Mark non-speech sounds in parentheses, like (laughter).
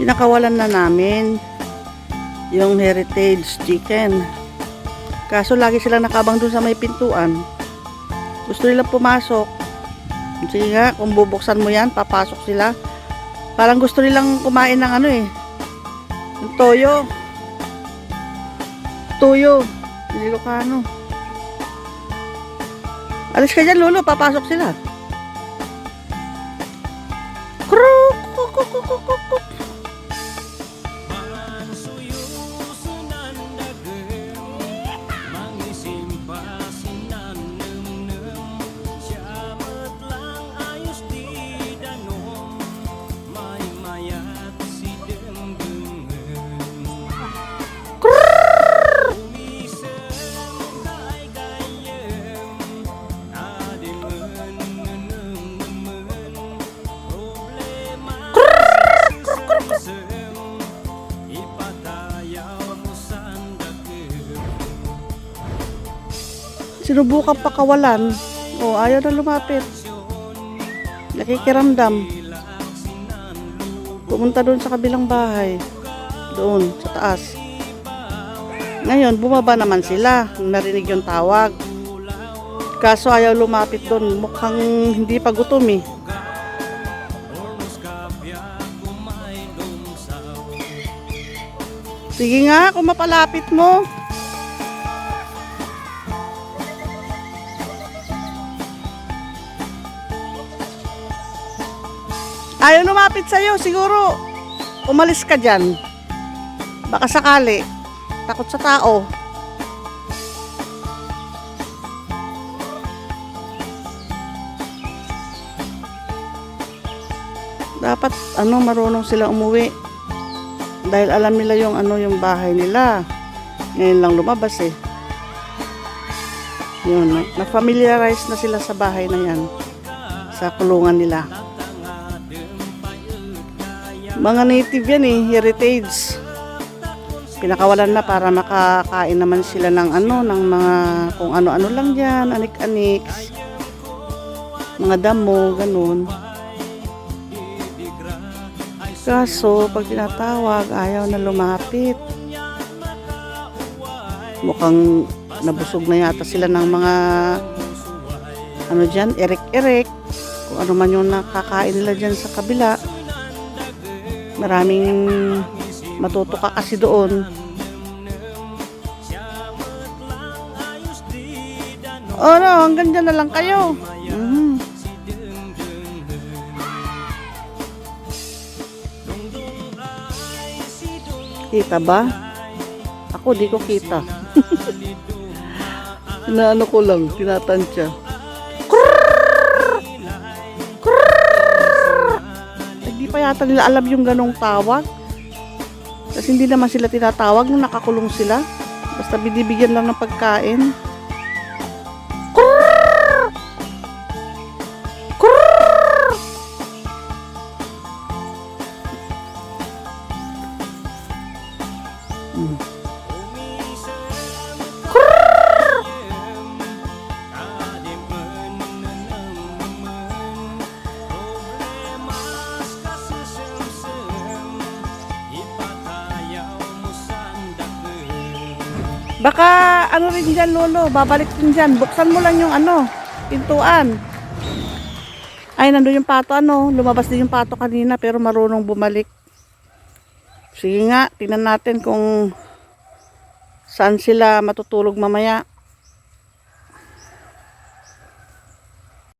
pinakawalan na namin yung heritage chicken. Kaso lagi silang nakabang dun sa may pintuan. Gusto nilang pumasok. Sige nga, kung bubuksan mo yan, papasok sila. Parang gusto nilang kumain ng ano eh. Yung toyo. Toyo. Ilocano. Alis ka dyan, Lolo. Papasok sila. Sinubukan pakawalan. O, ayaw na lumapit. Nakikiramdam. Pumunta doon sa kabilang bahay. Doon, sa taas. Ngayon, bumaba naman sila. Narinig yung tawag. Kaso ayaw lumapit doon. Mukhang hindi pa gutom eh. Sige nga, kung mapalapit mo. Ayaw lumapit sa'yo, siguro umalis ka dyan. Baka sakali, takot sa tao. Dapat ano marunong sila umuwi. Dahil alam nila yung ano yung bahay nila. Ngayon lang lumabas eh. Yun, na- na-familiarize na sila sa bahay na yan. Sa kulungan nila. Mga native yan eh, heritage. Pinakawalan na para makakain naman sila ng ano, ng mga kung ano-ano lang dyan, anik-anik. Mga damo, ganun. Kaso, pag tinatawag, ayaw na lumapit. Mukhang nabusog na yata sila ng mga ano dyan, erek-erek. Kung ano man yung nakakain nila dyan sa kabila. Maraming matutuka kasi doon. Oh no, hanggang dyan na lang kayo. Mhm. Kita ba? Ako di ko kita. (laughs) Inaano ko lang, tinatansya. Pa yata nila alam yung ganong tawag. Kasi hindi naman sila tinatawag nung nakakulong sila. Basta binibigyan lang ng pagkain. Krrrr! Mm. Baka ano rin dyan, Lolo, babalik din dyan. Buksan mo lang yung ano, pintuan. Ay, nandun yung pato, ano, lumabas din yung pato kanina pero marunong bumalik. Sige nga, tingnan natin kung saan sila matutulog mamaya.